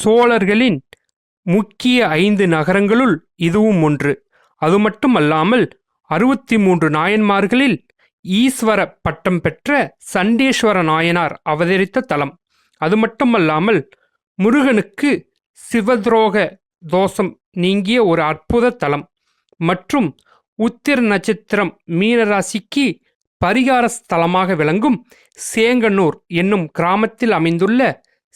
சோழர்களின் முக்கிய ஐந்து நகரங்களுள் இதுவும் ஒன்று. அது மட்டுமல்லாமல் அறுபத்தி மூன்று நாயன்மார்களில் ஈஸ்வர பட்டம் பெற்ற சண்டேஸ்வர நாயனார் அவதரித்த தலம். அது மட்டுமல்லாமல் முருகனுக்கு சிவத்ரோக தோஷம் நீங்கிய ஒரு அற்புத தலம். மற்றும் உத்திர நட்சத்திரம் மீனராசிக்கு பரிகார ஸ்தலமாக விளங்கும் சேங்கனூர் என்னும் கிராமத்தில் அமைந்துள்ள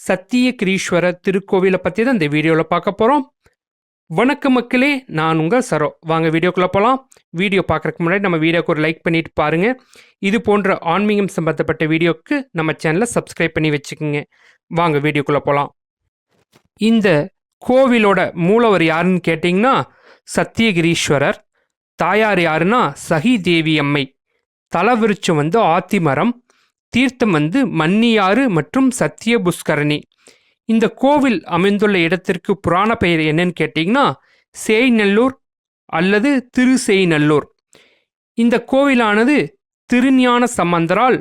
சத்தியகிரீஸ்வரர் திருக்கோவிலை பற்றி தான் இந்த வீடியோவில் பார்க்க போகிறோம் வணக்கம் மக்களே நான் உங்கள் சரோ. வாங்க வீடியோக்குள்ளே போகலாம் வீடியோ பார்க்குறக்கு முன்னாடி நம்ம வீடியோக்கு ஒரு லைக் பண்ணிட்டு பாருங்கள் இது போன்ற ஆன்மீகம் சம்பந்தப்பட்ட வீடியோக்கு நம்ம சேனலை சப்ஸ்கிரைப் பண்ணி வச்சுக்கோங்க. வாங்க வீடியோக்குள்ளே போகலாம் இந்த கோவிலோட மூலவர் யாருன்னு கேட்டிங்கன்னா சத்தியகிரீஸ்வரர். தாயார் யாருன்னா சகி தேவி அம்மை. தலவிருச்சம் வந்து ஆத்திமரம். தீர்த்தம் வந்து மன்னியாறு மற்றும் சத்திய புஷ்கரணி இந்த கோவில் அமைந்துள்ள இடத்திற்கு புராண பெயர் என்னன்னு கேட்டிங்கன்னா சேய்நல்லூர் அல்லது திருசெய்நல்லூர். இந்த கோவிலானது திருஞான சம்பந்தரால்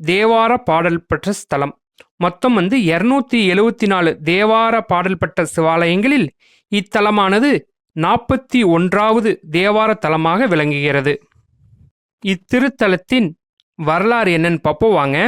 தேவார பாடல் பெற்ற ஸ்தலம். மொத்தம் வந்து இருநூத்தி எழுவத்தி நாலு தேவார பாடல் பெற்ற சிவாலயங்களில் இத்தலமானது நாற்பத்தி ஒன்றாவது தேவார தலமாக விளங்குகிறது. இத்திருத்தலத்தின் வரலாறு என்னன்னு பார்ப்போம் வாங்க.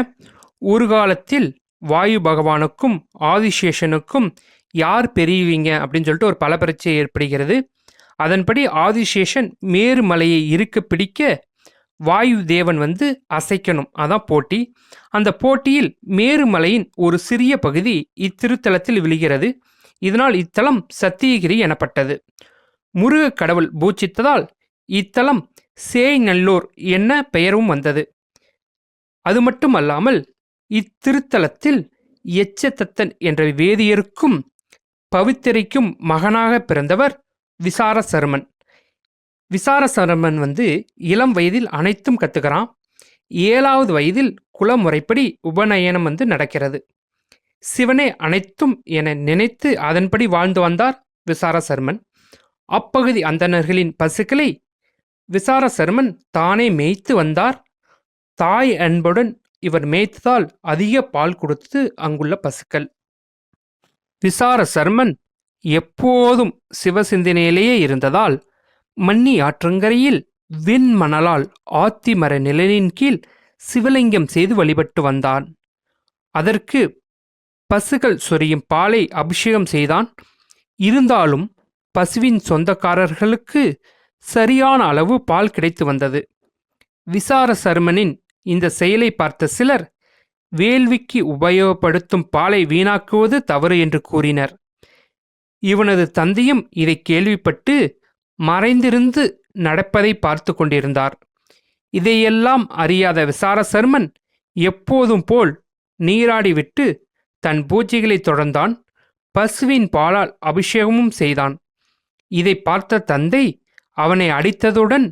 ஒரு காலத்தில் வாயு பகவானுக்கும் ஆதிசேஷனுக்கும் யார் பெரியவீங்க அப்படின்னு சொல்லிட்டு ஒரு பலப்பரீட்சை ஏற்படுகிறது. அதன்படி ஆதிசேஷன் மேருமலையை இருக்க பிடிக்க வாயு தேவன் வந்து அசைக்கணும். அதான் போட்டி. அந்த போட்டியில் மேருமலையின் ஒரு சிறிய பகுதி இத்திருத்தலத்தில் விழுகிறது. இதனால் இத்தலம் சத்தியகிரி எனப்பட்டது. முருக கடவுள் பூச்சித்ததால் இத்தலம் சேய்நல்லூர் என்ன பெயரும் வந்தது. அது மட்டுமல்லாமல் இத்திருத்தலத்தில் எச்சதத்தன் என்ற வேதியருக்கும் பவித்திரைக்கும் மகனாக பிறந்தவர் விசாரசர்மன். விசாரசர்மன் வந்து இளம் வயதில் அனைத்தும் கத்துக்கிறான். ஏழாவது வயதில் குலமுறைப்படி உபநயனம் வந்து நடக்கிறது. சிவனே அனைத்தும் என நினைத்து அதன்படி வாழ்ந்து வந்தார் விசாரசர்மன். அப்பகுதி அந்தணர்களின் பசுக்களை விசாரசர்மன் தானே மேய்த்து வந்தார் தாய் அன்புடன் இவர் மேய்த்ததால் அதிக பால் கொடுத்து அங்குள்ள பசுக்கள். விசார சர்மன் எப்போதும் சிவசிந்தனையிலேயே இருந்ததால் மன்னி ஆற்றங்கரையில் விண்மணலால் ஆத்திமர நிழலின் கீழ் சிவலிங்கம் செய்து வழிபட்டு வந்தான். அதற்கு பசுகள் சொரியும் பாலை அபிஷேகம் செய்தான். இருந்தாலும் பசுவின் சொந்தக்காரர்களுக்கு சரியான அளவு பால் கிடைத்து வந்தது. விசார சர்மனின் இந்த செயலை பார்த்த சிலர் வேள்விக்கு உபயோகப்படுத்தும் பாலை வீணாக்குவது தவறு என்று கூறினர். இவனது தந்தையும் இதை கேள்விப்பட்டு மறைந்திருந்து நடப்பதை பார்த்து கொண்டிருந்தார். இதையெல்லாம் அறியாத விசாரசர்மன் எப்போதும் போல் நீராடிவிட்டு தன் பூஜைகளை தொடர்ந்தான் பசுவின் பாலால் அபிஷேகமும் செய்தான். இதை பார்த்த தந்தை அவனை அடித்ததுடன்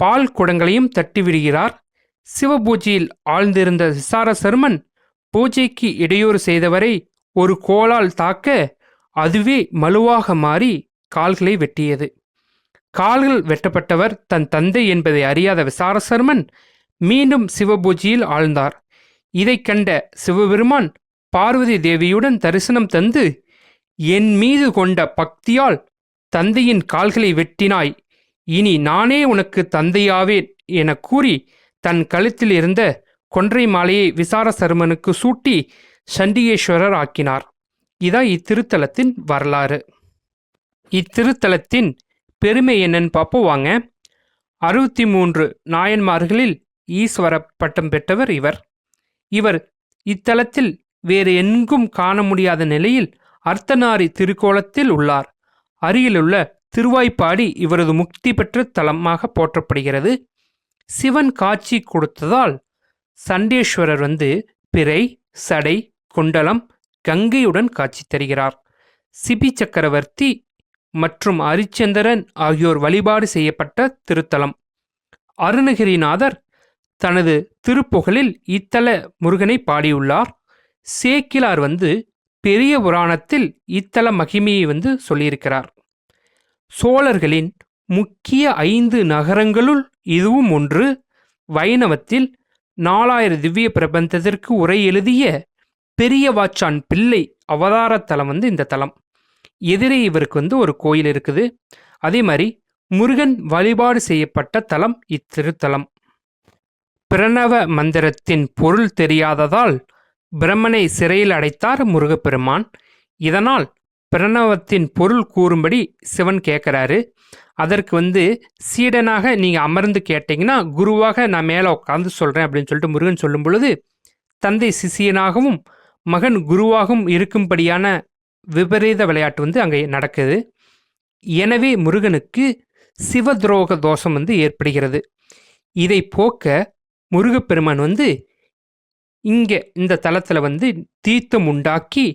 பால் குடங்களையும் தட்டிவிடுகிறார். சிவபூஜையில் ஆழ்ந்திருந்த விசாரசர்மன் பூஜைக்கு இடையூறு செய்தவரை ஒரு கோலால் தாக்க அதுவே மலுவாக மாறி கால்களை வெட்டியது. கால்கள் வெட்டப்பட்டவர் தன் தந்தை என்பதை அறியாத விசாரசர்மன் மீண்டும் சிவபூஜையில் ஆழ்ந்தார். இதைக் கண்ட சிவபெருமான் பார்வதி தேவியுடன் தரிசனம் தந்து என் மீது கொண்ட பக்தியால் தந்தையின் கால்களை வெட்டினாய். இனி நானே உனக்கு தந்தையாவேன் என கூறி தன் கழுத்தில் இருந்த கொன்றை மாலையை விசார சருமனுக்கு சூட்டி சண்டிகேஸ்வரர் ஆக்கினார். இதான் இத்திருத்தலத்தின் வரலாறு. இத்திருத்தலத்தின் பெருமை என்னன்னு பார்ப்போம் வாங்க. அறுபத்தி மூன்று நாயன்மார்களில் ஈஸ்வர பட்டம் பெற்றவர் இவர். இவர் இத்தலத்தில் வேறு எங்கும் காண முடியாத நிலையில் அர்த்தநாரி திருக்கோலத்தில் உள்ளார். அருகிலுள்ள திருவாய்ப்பாடி இவரது முக்தி பெற்ற தலமாக போற்றப்படுகிறது. சிவன் காட்சி கொடுத்ததால் சண்டேஸ்வரர் வந்து பிறை சடை குண்டலம் கங்கையுடன் காட்சி தருகிறார். சிபி சக்கரவர்த்தி மற்றும் அரிச்சந்திரன் ஆகியோர் வழிபாடு செய்யப்பட்ட திருத்தலம். அருணகிரிநாதர் தனது திருப்புகழில் இத்தல முருகனை பாடியுள்ளார். சேக்கிலார் வந்து பெரிய புராணத்தில் இத்தல மகிமையை வந்து சொல்லியிருக்கிறார். சோழர்களின் முக்கிய ஐந்து நகரங்களுள் இதுவும் ஒன்று. வைணவத்தில் நாலாயிர திவ்ய பிரபந்தத்திற்கு உரை எழுதிய பெரிய வாச்சான் பிள்ளை அவதார தலம் வந்து இந்த தலம். எதிரே இவருக்கு வந்து ஒரு கோயில் இருக்குது. அதே மாதிரி முருகன் வழிபாடு செய்யப்பட்ட தலம் இத்திருத்தலம். பிரணவ மந்திரத்தின் பொருள் தெரியாததால் பிரம்மனை சிறையில் அடைத்தார் முருகப்பெருமான். இதனால் பிரணவத்தின் பொருள் கூறும்படி சிவன் கேட்குறாரு அதற்கு வந்து சீடனாக நீங்கள் அமர்ந்து கேட்டிங்கன்னா குருவாக நான் மேலே உட்காந்து சொல்கிறேன் அப்படின்னு சொல்லிட்டு முருகன் சொல்லும் பொழுது தந்தை சிசியனாகவும் மகன் குருவாகவும் இருக்கும்படியான விபரீத விளையாட்டு வந்து அங்கே நடக்குது. எனவே முருகனுக்கு சிவதுரோக தோஷம் வந்து ஏற்படுகிறது. இதை போக்க முருகப்பெருமான் வந்து இங்கே இந்த தலத்தில் வந்து தீர்த்தம் உண்டாக்கி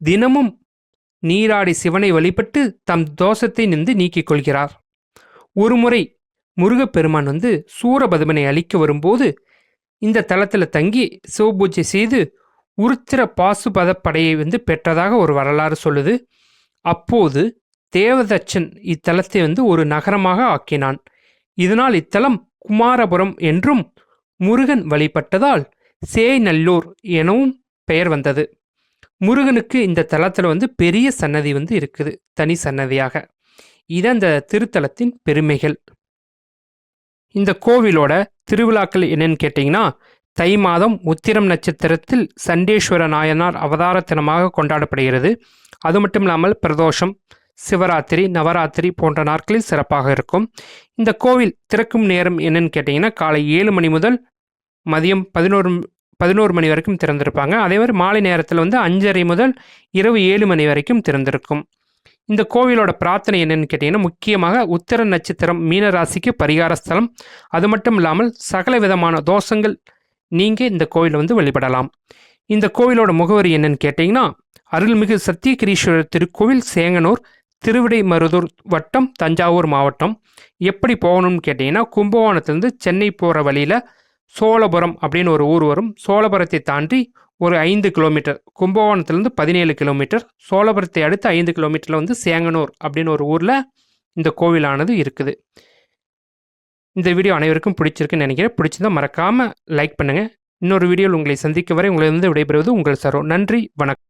தினமும் நீராடி சிவனை வழிபட்டு தம் தோஷத்தை நின்று நீக்கிக் கொள்கிறார். ஒருமுறை முருகப்பெருமான் வந்து சூரபதுமனை அழிக்க வரும்போது இந்த தலத்தில் தங்கி சிவபூஜை செய்து உருத்திர பாசுபத படையை வந்து பெற்றதாக ஒரு வரலாறு சொல்லுது. அப்போது தேவதச்சன் இத்தலத்தை வந்து ஒரு நகரமாக ஆக்கினான். இதனால் இத்தலம் குமாரபுரம் என்றும் முருகன் வழிபட்டதால் சேநல்லூர் எனவும் பெயர் வந்தது. முருகனுக்கு இந்த தலத்தில் வந்து பெரிய சன்னதி வந்து இருக்குது தனி சன்னதியாக. இது அந்த திருத்தலத்தின் பெருமைகள். இந்த கோவிலோட திருவிழாக்கள் என்னன்னு கேட்டிங்கன்னா தை மாதம் உத்திரம் நட்சத்திரத்தில் சண்டேஸ்வர நாயனார் அவதார தினமாக கொண்டாடப்படுகிறது. அது மட்டும் இல்லாமல் பிரதோஷம் சிவராத்திரி நவராத்திரி போன்ற நாட்களில் சிறப்பாக இருக்கும். இந்த கோவில் திறக்கும் நேரம் என்னன்னு கேட்டிங்கன்னா காலை ஏழு மணி முதல் மதியம் பதினோரு பதினோரு மணி வரைக்கும் திறந்திருப்பாங்க. அதே மாதிரி மாலை நேரத்தில் வந்து அஞ்சரை முதல் இரவு ஏழு மணி வரைக்கும் திறந்திருக்கும். இந்த கோவிலோட பிரார்த்தனை என்னன்னு கேட்டிங்கன்னா முக்கியமாக உத்தர நட்சத்திரம் மீன ராசிக்கு பரிகார ஸ்தலம். அது மட்டும் இல்லாமல் சகல விதமான தோஷங்கள் நீங்கள் இந்த கோவிலில் வந்து வழிபடலாம். இந்த கோவிலோட முகவரி என்னன்னு கேட்டிங்கன்னா அருள்மிகு சத்தியகிரீஸ்வரர் திருக்கோவில் சேங்கனூர் திருவிடைமருதூர் வட்டம் தஞ்சாவூர் மாவட்டம். எப்படி போகணும்னு கேட்டிங்கன்னா கும்பகோணத்துலேருந்து சென்னை போகிற வழியில் சோழபுரம் அப்படின்னு ஒரு ஊர் வரும். சோழபுரத்தை தாண்டி ஒரு ஐந்து கிலோமீட்டர் கும்பகோணத்துலேருந்து பதினேழு கிலோமீட்டர் சோழபுரத்தை அடுத்து ஐந்து கிலோமீட்டரில் வந்து சேங்கனூர் அப்படின்னு ஒரு ஊரில் இந்த கோவிலானது இருக்குது. இந்த வீடியோ அனைவருக்கும் பிடிச்சிருக்குன்னு நினைக்கிறேன். பிடிச்சிருந்தா மறக்காமல் லைக் பண்ணுங்கள் இன்னொரு வீடியோவில் உங்களை சந்திக்க வரை உங்களிடம் விடைபெறுவது உங்கள் சரோ. நன்றி வணக்கம்.